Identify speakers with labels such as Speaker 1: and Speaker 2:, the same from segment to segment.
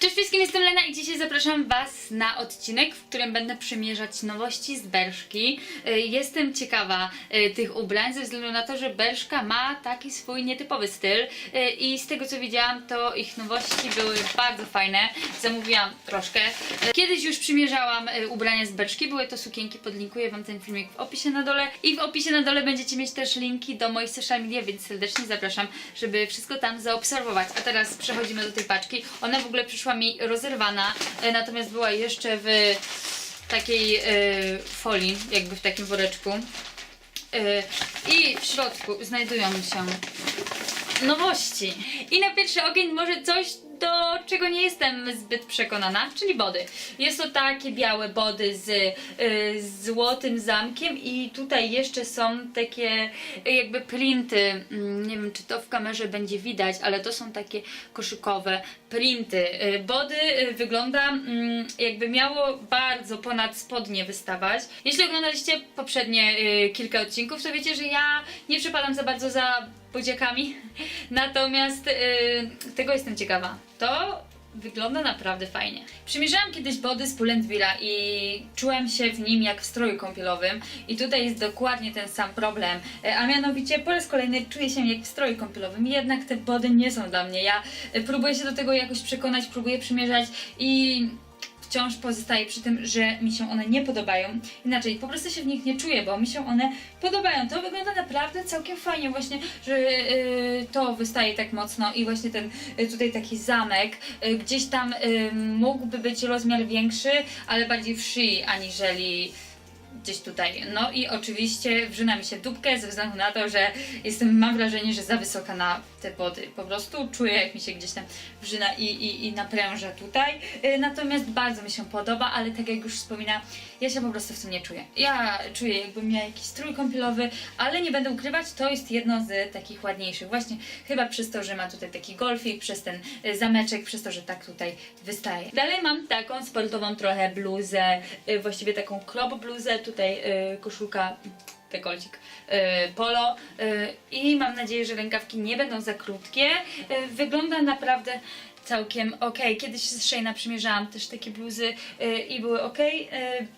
Speaker 1: to Wszystkim, jestem Lena i dzisiaj zapraszam Was na odcinek, w którym będę przymierzać nowości z Berszki. Y, Jestem ciekawa y, tych ubrań ze względu na to, że Berszka ma taki swój nietypowy styl y, i z tego co widziałam, to ich nowości były bardzo fajne. Zamówiłam troszkę. Kiedyś już przymierzałam ubrania z Berszki, były to sukienki, podlinkuję Wam ten filmik w opisie na dole i w opisie na dole będziecie mieć też linki do moich social media, więc serdecznie zapraszam, żeby wszystko tam zaobserwować. A teraz przechodzimy do tej paczki. Ona w ogóle przyszła mi rozerwana, e, natomiast była jeszcze w takiej e, folii, jakby w takim woreczku. E, I w środku znajdują się nowości. I na pierwszy ogień może coś, do czego nie jestem zbyt przekonana, czyli body. Jest to takie białe body z złotym zamkiem i tutaj jeszcze są takie jakby printy, mm, nie wiem czy to w kamerze będzie widać, ale to są takie koszykowe printy. Y, Body y, wygląda mm, jakby miało bardzo ponad spodnie wystawać. Jeśli oglądaliście poprzednie y, kilka odcinków, to wiecie, że ja nie przypadam za bardzo za bodziakami. Natomiast tego jestem ciekawa. To wygląda naprawdę fajnie. Przymierzałam kiedyś body z Pull&Beara i czułam się w nim jak w stroju kąpielowym i tutaj jest dokładnie ten sam problem, E, a mianowicie po raz kolejny czuję się jak w stroju kąpielowym, jednak te body nie są dla mnie. Ja e, próbuję się do tego jakoś przekonać, próbuję przymierzać i wciąż pozostaję przy tym, że mi się one nie podobają. Inaczej, po prostu się w nich nie czuję, bo mi się one podobają. To wygląda naprawdę całkiem fajnie, właśnie, że yy, to wystaje tak mocno i właśnie ten yy, tutaj taki zamek, yy, gdzieś tam yy, mógłby być rozmiar większy, ale bardziej w szyi, aniżeli gdzieś tutaj. No i oczywiście wrzyna mi się dupkę ze względu na to, że jestem, mam wrażenie, że za wysoka na te body. Po prostu czuję, jak mi się gdzieś tam wrzyna i, i, i napręża tutaj. Y, Natomiast bardzo mi się podoba, ale tak jak już wspominałam, ja się po prostu w tym nie czuję. Ja czuję, jakbym miała jakiś strój kąpielowy, ale nie będę ukrywać, to jest jedno z takich ładniejszych. Właśnie chyba przez to, że ma tutaj taki golfik, przez ten y, zameczek, przez to, że tak tutaj wystaje. Dalej mam taką sportową trochę bluzę, y, właściwie taką crop bluzę, tutaj y, koszulka dekolcik y, polo y, i mam nadzieję, że rękawki nie będą za krótkie. Wygląda naprawdę całkiem ok. Kiedyś z Shayna przymierzałam też takie bluzy i były ok.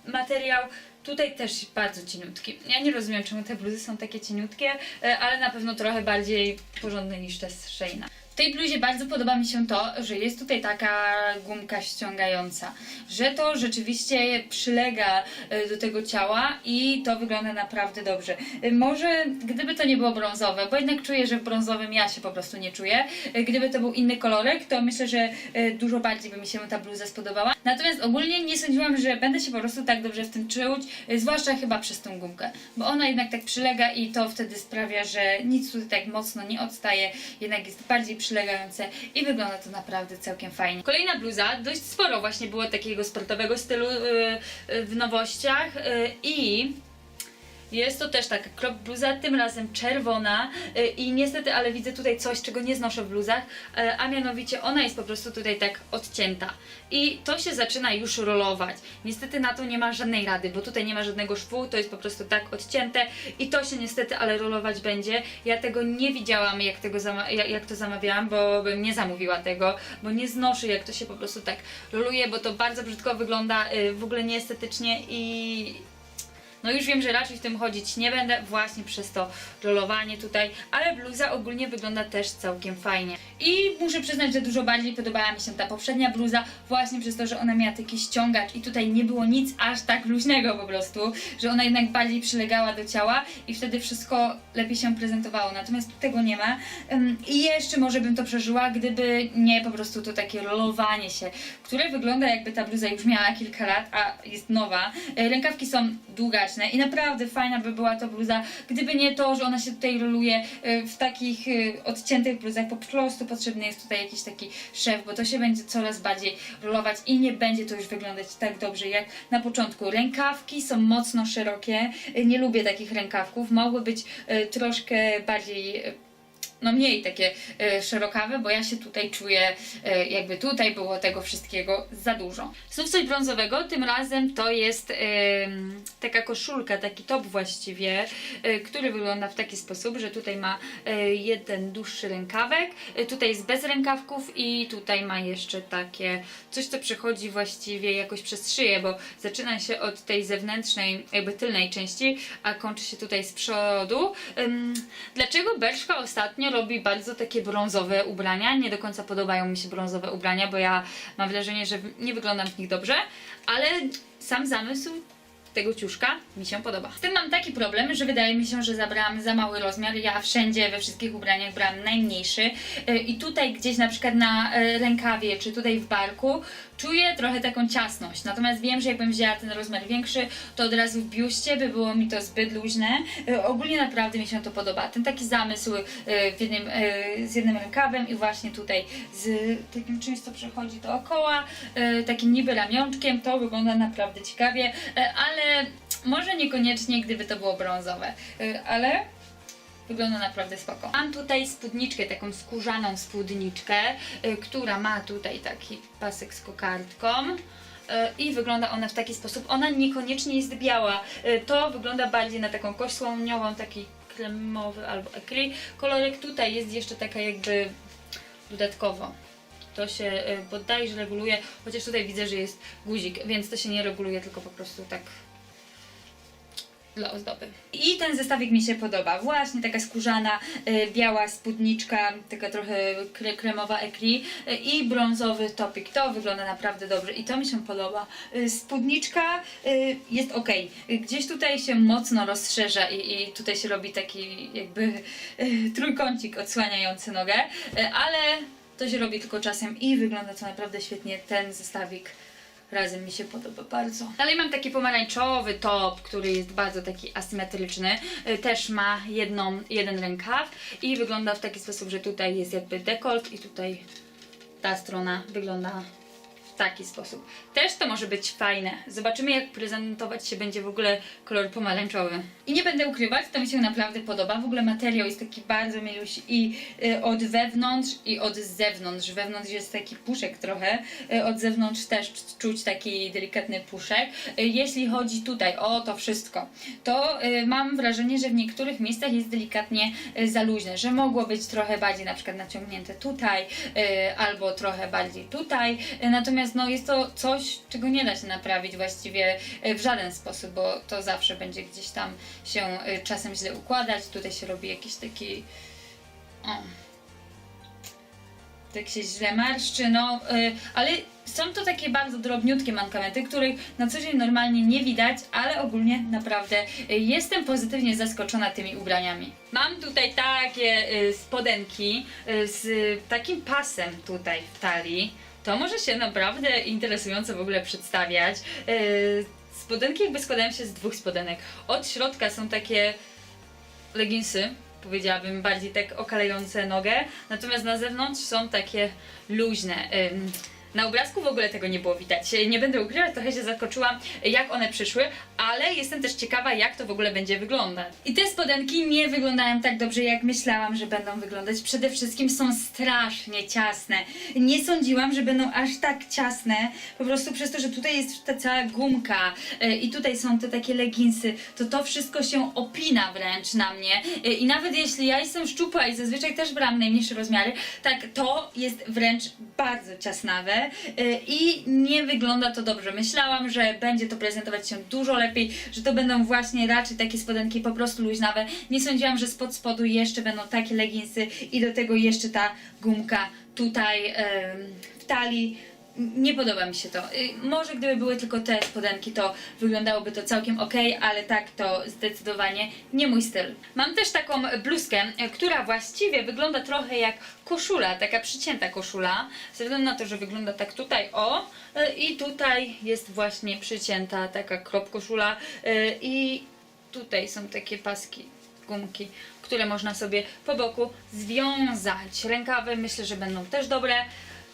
Speaker 1: Materiał tutaj też bardzo cieniutki. Ja nie rozumiem, czemu te bluzy są takie cieniutkie, ale na pewno trochę bardziej porządne niż te z Shayna. W tej bluzie bardzo podoba mi się to, że jest tutaj taka gumka ściągająca, że to rzeczywiście przylega e, do tego ciała i to wygląda naprawdę dobrze. E, Może gdyby to nie było brązowe, bo jednak czuję, że w brązowym ja się po prostu nie czuję. E, Gdyby to był inny kolorek, to myślę, że dużo bardziej by mi się ta bluza spodobała. Natomiast ogólnie nie sądziłam, że będę się po prostu tak dobrze w tym czuć, zwłaszcza chyba przez tą gumkę, bo ona jednak tak przylega i to wtedy sprawia, że nic tutaj tak mocno nie odstaje, jednak jest bardziej przylegające i wygląda to naprawdę całkiem fajnie. Kolejna bluza, dość sporo właśnie było takiego sportowego stylu yy, yy, w nowościach yy, i jest to też taka crop bluza, tym razem czerwona yy, i niestety, ale widzę tutaj coś, czego nie znoszę w bluzach, yy, a mianowicie ona jest po prostu tutaj tak odcięta i to się zaczyna już rolować. Niestety na to nie ma żadnej rady, bo tutaj nie ma żadnego szwu, to jest po prostu tak odcięte i to się niestety, ale rolować będzie. Ja tego nie widziałam, jak, tego jak, jak to zamawiałam, bo bym nie zamówiła tego, bo nie znoszę, jak to się po prostu tak roluje, bo to bardzo brzydko wygląda, yy, w ogóle nieestetycznie i no już wiem, że raczej w tym chodzić nie będę, właśnie przez to rolowanie tutaj, ale bluza ogólnie wygląda też całkiem fajnie. I muszę przyznać, że dużo bardziej podobała mi się ta poprzednia bluza, właśnie przez to, że ona miała taki ściągacz i tutaj nie było nic aż tak luźnego po prostu, że ona jednak bardziej przylegała do ciała i wtedy wszystko lepiej się prezentowało, natomiast tego nie ma. I jeszcze może bym to przeżyła, gdyby nie po prostu to takie rolowanie się, które wygląda jakby ta bluza już miała kilka lat, a jest nowa. E, Rękawki są i naprawdę fajna by była to bluza, gdyby nie to, że ona się tutaj roluje e, w takich e, odciętych bluzach, po prostu potrzebny jest tutaj jakiś taki szef, bo to się będzie coraz bardziej rolować i nie będzie to już wyglądać tak dobrze jak na początku. Rękawki są mocno szerokie, E, nie lubię takich rękawków, mogły być troszkę bardziej no mniej takie e, szerokawe, bo ja się tutaj czuję, e, jakby tutaj było tego wszystkiego za dużo. Znów coś brązowego, tym razem to jest taka koszulka, taki top właściwie, e, który wygląda w taki sposób, że tutaj ma jeden dłuższy rękawek, tutaj jest bez rękawków i tutaj ma jeszcze takie coś, co przechodzi właściwie jakoś przez szyję, bo zaczyna się od tej zewnętrznej, jakby tylnej części, a kończy się tutaj z przodu. Dlaczego Berszka ostatnio robi bardzo takie brązowe ubrania? Nie do końca podobają mi się brązowe ubrania, bo ja mam wrażenie, że nie wyglądam w nich dobrze, ale sam zamysł tego ciuszka mi się podoba. Z tym mam taki problem, że wydaje mi się, że zabrałam za mały rozmiar. Ja wszędzie, we wszystkich ubraniach brałam najmniejszy Yy, i tutaj gdzieś na przykład na yy, rękawie, czy tutaj w barku czuję trochę taką ciasność. Natomiast wiem, że jakbym wzięła ten rozmiar większy, to od razu w biuście by było mi to zbyt luźne. Yy, ogólnie naprawdę mi się to podoba. Ten taki zamysł w jednym, yy, z jednym rękawem i właśnie tutaj z takim czymś, co przechodzi dookoła, takim niby ramionczkiem, to wygląda naprawdę ciekawie, ale może niekoniecznie, gdyby to było brązowe, ale Wygląda naprawdę spoko. Mam tutaj spódniczkę, taką skórzaną spódniczkę, y, która ma tutaj taki pasek z kokardką. y, I wygląda ona w taki sposób. Ona niekoniecznie jest biała. Y, To wygląda bardziej na taką kość słoniową, taki kremowy albo ekry. Kolorek tutaj jest jeszcze taka jakby dodatkowo. To się bodajże reguluje, chociaż tutaj widzę, że jest guzik, więc to się nie reguluje, tylko po prostu tak dla ozdoby. I ten zestawik mi się podoba. Właśnie taka skórzana, y, biała spódniczka, taka trochę kre, kremowa ekri y, i brązowy topik. To wygląda naprawdę dobrze i to mi się podoba. Y, spódniczka y, jest ok. Gdzieś tutaj się mocno rozszerza i, i tutaj się robi taki jakby y, trójkącik odsłaniający nogę, y, ale to się robi tylko czasem i wygląda to naprawdę świetnie. Ten zestawik razem mi się podoba bardzo. Dalej mam taki pomarańczowy top, który jest bardzo taki asymetryczny. Y, Też ma jedną, jeden rękaw i wygląda w taki sposób, że tutaj jest jakby dekolt i tutaj ta strona wygląda taki sposób. Też to może być fajne. Zobaczymy jak prezentować się będzie w ogóle kolor pomarańczowy. I nie będę ukrywać, to mi się naprawdę podoba. W ogóle materiał jest taki bardzo miluś i y, od wewnątrz i od zewnątrz. Wewnątrz jest taki puszek trochę, y, od zewnątrz też czuć taki delikatny puszek. Y, jeśli chodzi tutaj o to wszystko, to mam wrażenie, że w niektórych miejscach jest delikatnie y, za luźne, że mogło być trochę bardziej na przykład naciągnięte tutaj albo trochę bardziej tutaj. Natomiast no, jest to coś, czego nie da się naprawić właściwie y, w żaden sposób, bo to zawsze będzie gdzieś tam się y, czasem źle układać. Tutaj się robi jakiś taki. O, tak się źle marszczy, no, y, ale są to takie bardzo drobniutkie mankamenty, których na co dzień normalnie nie widać, ale ogólnie naprawdę jestem pozytywnie zaskoczona tymi ubraniami. Mam tutaj takie spodenki z takim pasem tutaj w talii. To może się naprawdę interesująco w ogóle przedstawiać. Y, spodenki jakby składają się z dwóch spodenek. Od środka są takie leginsy, powiedziałabym, bardziej tak okalające nogę, natomiast na zewnątrz są takie luźne. Na obrazku w ogóle tego nie było widać. Nie będę ukrywać, trochę się zaskoczyłam, jak one przyszły, ale jestem też ciekawa, jak to w ogóle będzie wyglądać. I te spodenki nie wyglądają tak dobrze, jak myślałam, że będą wyglądać. Przede wszystkim są strasznie ciasne. Nie sądziłam, że będą aż tak ciasne, po prostu przez to, że tutaj jest ta cała gumka y, i tutaj są te takie leginsy, to to wszystko się opina wręcz na mnie. Y, I nawet jeśli ja jestem szczupła i zazwyczaj też brałam najmniejsze rozmiary, tak to jest wręcz bardzo ciasnawe y, i nie wygląda to dobrze. Myślałam, że będzie to prezentować się dużo lepiej, że to będą właśnie raczej takie spodenki po prostu luźnawe. Nie sądziłam, że spod spodu jeszcze będą takie leginsy i do tego jeszcze ta gumka tutaj w talii. Nie podoba mi się to. Y, Może gdyby były tylko te spodenki, to wyglądałoby to całkiem ok, ale tak to zdecydowanie nie mój styl. Mam też taką bluzkę, która właściwie wygląda trochę jak koszula, taka przycięta koszula, ze względu na to, że wygląda tak tutaj o y, i tutaj jest właśnie przycięta taka krop koszula y, i tutaj są takie paski gumki, które można sobie po boku związać. Rękawy myślę, że będą też dobre.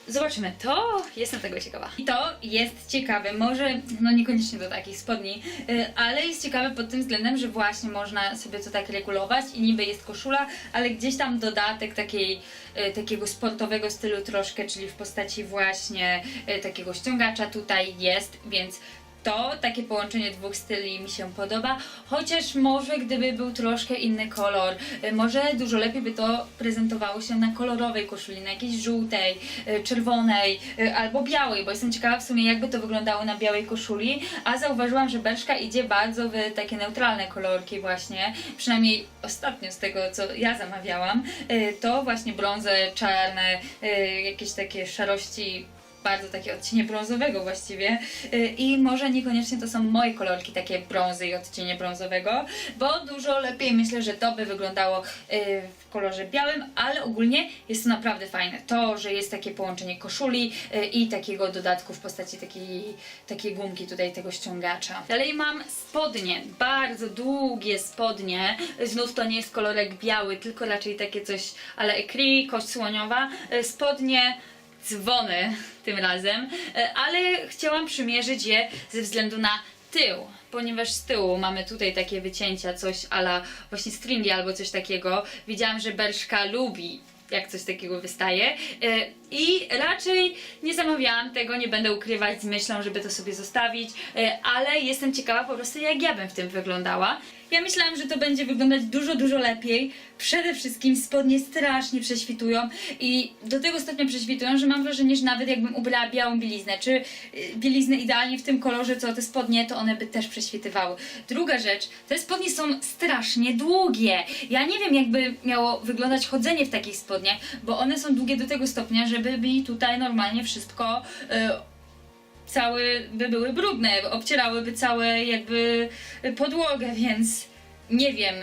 Speaker 1: Zobaczymy, to jestem tego ciekawa. I to jest ciekawe, może no niekoniecznie do takich spodni, y, ale jest ciekawe pod tym względem, że właśnie można sobie to tak regulować i niby jest koszula, ale gdzieś tam dodatek takiej, y, takiego sportowego stylu troszkę, czyli w postaci właśnie y, takiego ściągacza tutaj jest, więc to takie połączenie dwóch styli mi się podoba, chociaż może gdyby był troszkę inny kolor, y, może dużo lepiej by to prezentowało się na kolorowej koszuli, na jakiejś żółtej, y, czerwonej y, albo białej, bo jestem ciekawa w sumie jakby to wyglądało na białej koszuli, a zauważyłam, że Berszka idzie bardzo w takie neutralne kolorki właśnie, przynajmniej ostatnio z tego co ja zamawiałam, to właśnie brązy, czarne, jakieś takie szarości bardzo takie odcienie brązowego właściwie Y, i może niekoniecznie to są moje kolorki, takie brązy i odcienie brązowego, bo dużo lepiej myślę, że to by wyglądało y, w kolorze białym, ale ogólnie jest to naprawdę fajne. To, że jest takie połączenie koszuli y, i takiego dodatku w postaci takiej, takiej gumki tutaj tego ściągacza. Dalej mam spodnie, bardzo długie spodnie. Znów to nie jest kolorek biały, tylko raczej takie coś ale ekri, kość słoniowa. Spodnie dzwony tym razem, e, ale chciałam przymierzyć je ze względu na tył, ponieważ z tyłu mamy tutaj takie wycięcia, coś ala właśnie stringi albo coś takiego. Widziałam, że Berszka lubi jak coś takiego wystaje e, i raczej nie zamawiałam tego, nie będę ukrywać z myślą, żeby to sobie zostawić, e, ale jestem ciekawa po prostu jak ja bym w tym wyglądała. Ja myślałam, że to będzie wyglądać dużo, dużo lepiej. Przede wszystkim spodnie strasznie prześwitują i do tego stopnia prześwitują, że mam wrażenie, że nawet jakbym ubrała białą bieliznę, czy y, bieliznę idealnie w tym kolorze, co te spodnie, to one by też prześwitywały. Druga rzecz, te spodnie są strasznie długie. Ja nie wiem, jakby miało wyglądać chodzenie w takich spodniach, bo one są długie do tego stopnia, żeby mi tutaj normalnie wszystko y, całe by były brudne, obcierałyby całe jakby podłogę, więc nie wiem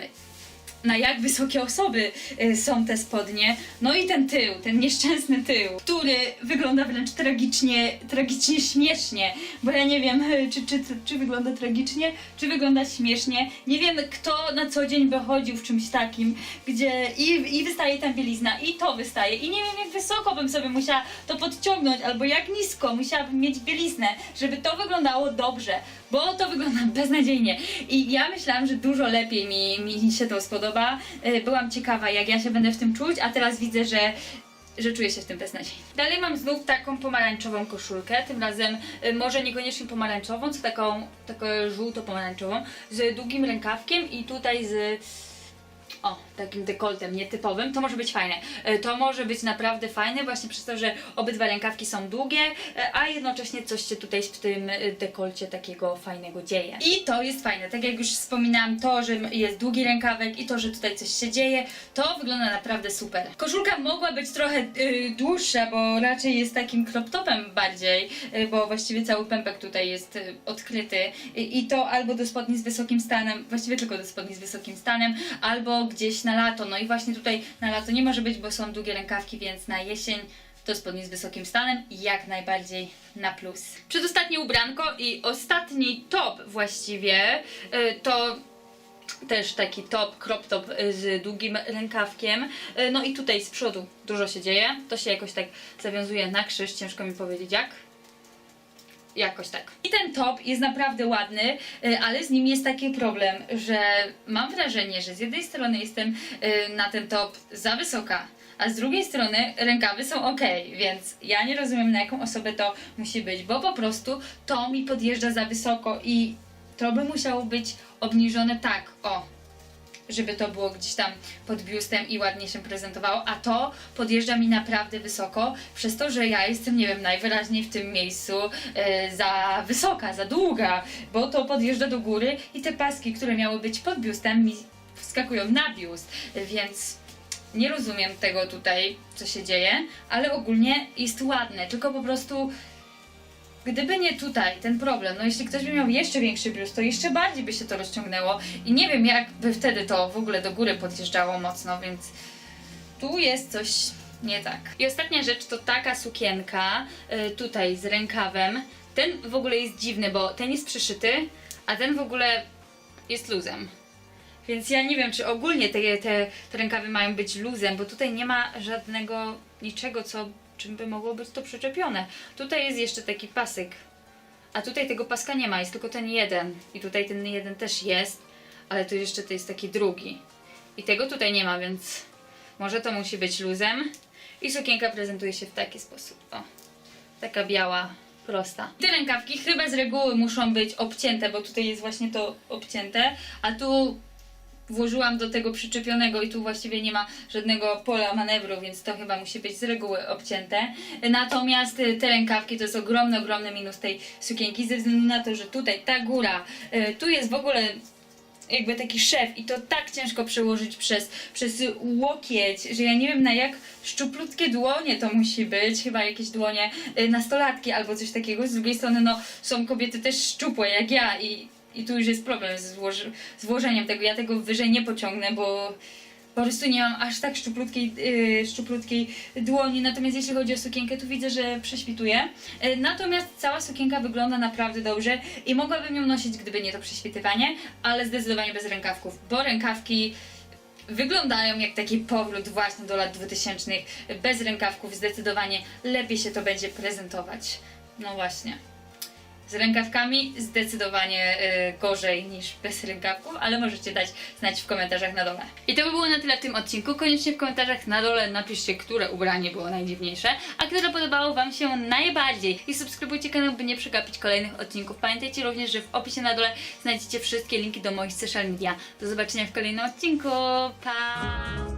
Speaker 1: na jak wysokie osoby y, są te spodnie. No i ten tył, ten nieszczęsny tył, który wygląda wręcz tragicznie, tragicznie śmiesznie, bo ja nie wiem, czy, czy, czy wygląda tragicznie, czy wygląda śmiesznie. Nie wiem, kto na co dzień by chodził w czymś takim, gdzie i, i wystaje tam bielizna, i to wystaje, i nie wiem, jak wysoko bym sobie musiała to podciągnąć, albo jak nisko musiałabym mieć bieliznę, żeby to wyglądało dobrze, bo to wygląda beznadziejnie. I ja myślałam, że dużo lepiej mi, mi się to spodoba. Y, Byłam ciekawa, jak ja się będę w tym czuć, a teraz widzę, że że czuję się w tym beznadziejnie. Dalej mam znów taką pomarańczową koszulkę, tym razem y, może niekoniecznie pomarańczową, co taką, taką żółto-pomarańczową, z długim rękawkiem i tutaj z o, takim dekoltem nietypowym, to może być fajne. E, To może być naprawdę fajne właśnie przez to, że obydwa rękawki są długie, e, a jednocześnie coś się tutaj w tym e, dekolcie takiego fajnego dzieje. I to jest fajne. Tak jak już wspominałam, to, że jest długi rękawek i to, że tutaj coś się dzieje, to wygląda naprawdę super. Koszulka mogła być trochę y, dłuższa, bo raczej jest takim crop topem bardziej, y, bo właściwie cały pępek tutaj jest y, odkryty I, i to albo do spodni z wysokim stanem, właściwie tylko do spodni z wysokim stanem, albo gdzieś na lato. No i właśnie tutaj na lato nie może być, bo są długie rękawki, więc na jesień to spodnie z wysokim stanem jak najbardziej na plus. Przedostatnie ubranko i ostatni top właściwie y, to też taki top, crop top y, z długim rękawkiem. Y, No i tutaj z przodu dużo się dzieje. To się jakoś tak zawiązuje na krzyż, ciężko mi powiedzieć jak. Jakoś tak. I ten top jest naprawdę ładny, y, ale z nim jest taki problem, że mam wrażenie, że z jednej strony jestem y, na ten top za wysoka, a z drugiej strony rękawy są ok, więc ja nie rozumiem na jaką osobę to musi być, bo po prostu to mi podjeżdża za wysoko i to by musiało być obniżone tak, o, żeby to było gdzieś tam pod biustem i ładnie się prezentowało, a to podjeżdża mi naprawdę wysoko, przez to, że ja jestem, nie wiem, najwyraźniej w tym miejscu e, za wysoka, za długa, bo to podjeżdża do góry i te paski, które miały być pod biustem, mi wskakują na biust, więc nie rozumiem tego tutaj, co się dzieje, ale ogólnie jest ładne, tylko po prostu Gdyby nie tutaj ten problem, no jeśli ktoś by miał jeszcze większy biust, to jeszcze bardziej by się to rozciągnęło i nie wiem jak by wtedy to w ogóle do góry podjeżdżało mocno, więc tu jest coś nie tak. I ostatnia rzecz to taka sukienka y, tutaj z rękawem. Ten w ogóle jest dziwny, bo ten jest przyszyty, a ten w ogóle jest luzem. Więc ja nie wiem, czy ogólnie te, te, te rękawy mają być luzem, bo tutaj nie ma żadnego niczego, co czym by mogło być to przyczepione. Tutaj jest jeszcze taki pasek, a tutaj tego paska nie ma, jest tylko ten jeden. I tutaj ten jeden też jest, ale tu jeszcze to jest taki drugi. I tego tutaj nie ma, więc może to musi być luzem. I sukienka prezentuje się w taki sposób. O, taka biała, prosta. Te rękawki chyba z reguły muszą być obcięte, bo tutaj jest właśnie to obcięte, a tu włożyłam do tego przyczepionego i tu właściwie nie ma żadnego pola manewru, więc to chyba musi być z reguły obcięte. Natomiast y, te rękawki to jest ogromny, ogromny minus tej sukienki ze względu na to, że tutaj ta góra, y, tu jest w ogóle jakby taki szef i to tak ciężko przełożyć przez, przez łokieć, że ja nie wiem na jak szczuplutkie dłonie to musi być, chyba jakieś dłonie y, nastolatki albo coś takiego. Z drugiej strony no są kobiety też szczupłe jak ja i, i tu już jest problem z, złoży, z włożeniem tego. Ja tego wyżej nie pociągnę, bo po prostu nie mam aż tak szczuplutkiej, yy, szczuplutkiej dłoni. Natomiast jeśli chodzi o sukienkę, tu widzę, że prześwituje. Yy, natomiast cała sukienka wygląda naprawdę dobrze i mogłabym ją nosić, gdyby nie to prześwitywanie, ale zdecydowanie bez rękawków, bo rękawki wyglądają jak taki powrót właśnie do lat 2000. Bez rękawków zdecydowanie lepiej się to będzie prezentować. No właśnie. Z rękawkami zdecydowanie y, gorzej niż bez rękawków, ale możecie dać znać w komentarzach na dole. I to by było na tyle w tym odcinku. Koniecznie w komentarzach na dole napiszcie, które ubranie było najdziwniejsze, a które podobało Wam się najbardziej. I subskrybujcie kanał, by nie przegapić kolejnych odcinków. Pamiętajcie również, że w opisie na dole znajdziecie wszystkie linki do moich social media. Do zobaczenia w kolejnym odcinku. Pa!